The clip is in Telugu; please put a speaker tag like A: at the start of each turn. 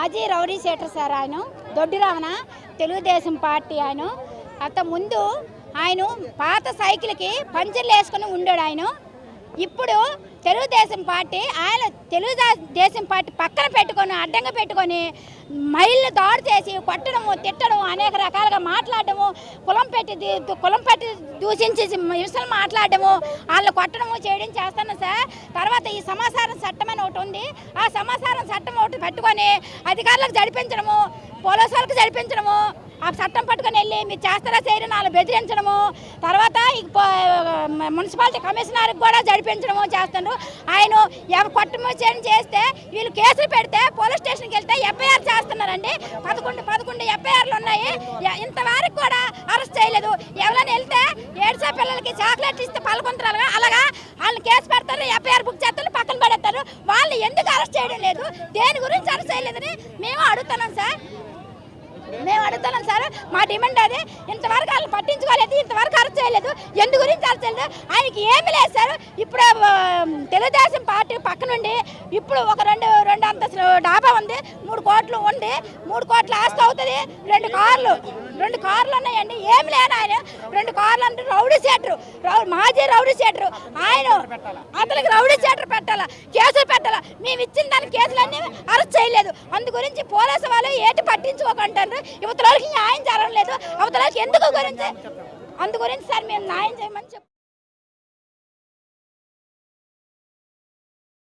A: మాజీ రౌడీ శేటర్ సార్ ఆయన దొడ్డి రావణ తెలుగుదేశం పార్టీ ఆయన. అంత ముందు ఆయన పాత సైకిల్కి పంచర్లు వేసుకుని ఉండాడు ఆయన. ఇప్పుడు తెలుగుదేశం పార్టీ ఆయన తెలుగుదేశం పార్టీ పక్కన పెట్టుకొని అడ్డంగా పెట్టుకొని మైళ్ళు దాడి చేసి కొట్టడము తిట్టడం అనేక రకాలుగా మాట్లాడడము కులం పెట్టి కులం పెట్టి దూషించి హింసలు మాట్లాడడము వాళ్ళు కొట్టడము చేయడం చేస్తాను సార్. తర్వాత ఈ సమాచారం చట్టం అని ఒకటి ఉంది. ఆ సమాచారం చట్టం ఒకటి పెట్టుకొని అధికారులకు జరిపించడము పోలీసులకు జరిపించడము ఆ చట్టం పట్టుకొని వెళ్ళి మీరు చేస్తారా చేయరు వాళ్ళు బెదిరించడము. తర్వాత మున్సిపాలిటీ కమిషనర్కి కూడా జరిపించడము చేస్తున్నారు ఆయన ఎవ- చేస్తే వీళ్ళు కేసులు పెడితే పోలీస్ స్టేషన్కి వెళ్తే ఎఫ్ఐఆర్ చేస్తున్నారండి. పదకొండు పదకొండు ఎఫ్ఐఆర్లు ఉన్నాయి. ఇంతవరకు కూడా అరెస్ట్ చేయలేదు. ఎవరైనా వెళ్తే ఏడ్చే పిల్లలకి చాక్లెట్ ఇస్తే పలుకుంటారు అలాగా వాళ్ళు కేసు పెడతారు ఎఫ్ఐఆర్ బుక్ చేస్తారు పక్కన పడేస్తారు. వాళ్ళు ఎందుకు అరెస్ట్ చేయడం లేదు? దేని గురించి అరెస్ట్ చేయలేదని మేము అడుగుతున్నాం సార్. మేము అడుగుతున్నాం సార్ మా డిమాండ్ అది. ఇంతవరకు వాళ్ళు పట్టించుకోలేదు ఇంతవరకు అరెస్ట్ చేయలేదు. ఎందు గురించి అరెస్ట్ చేయలేదు. ఆయనకి ఏమి లేదు సార్. ఇప్పుడు తెలుగుదేశం పార్టీ పక్క నుండి ఇప్పుడు ఒక రెండు డాబా ఉంది మూడు కోట్లు ఉండి మూడు కోట్ల ఆస్తి అవుతుంది రెండు కార్లు రెండు కార్లు ఉన్నాయండి ఏమి లేని ఆయన రెండు కార్లు అంటే రౌడీ సేటరు మాజీ రౌడీ సేటరు ఆయన అతనికి రౌడీ సెటర్ పెట్టాలా కేసులు పెట్టాలా మేము ఇచ్చిన దాని కేసులన్నీ అరెస్ట్ చేయలేదు. అందు గురించి పోలీసు వాళ్ళు ఏటి పట్టించుకోకుంటారు? యువతలకి న్యాయం జరగలేదు అవతలకి ఎందుకు గురించి? అందు గురించి సార్ మేము న్యాయం చేయమని చెప్పి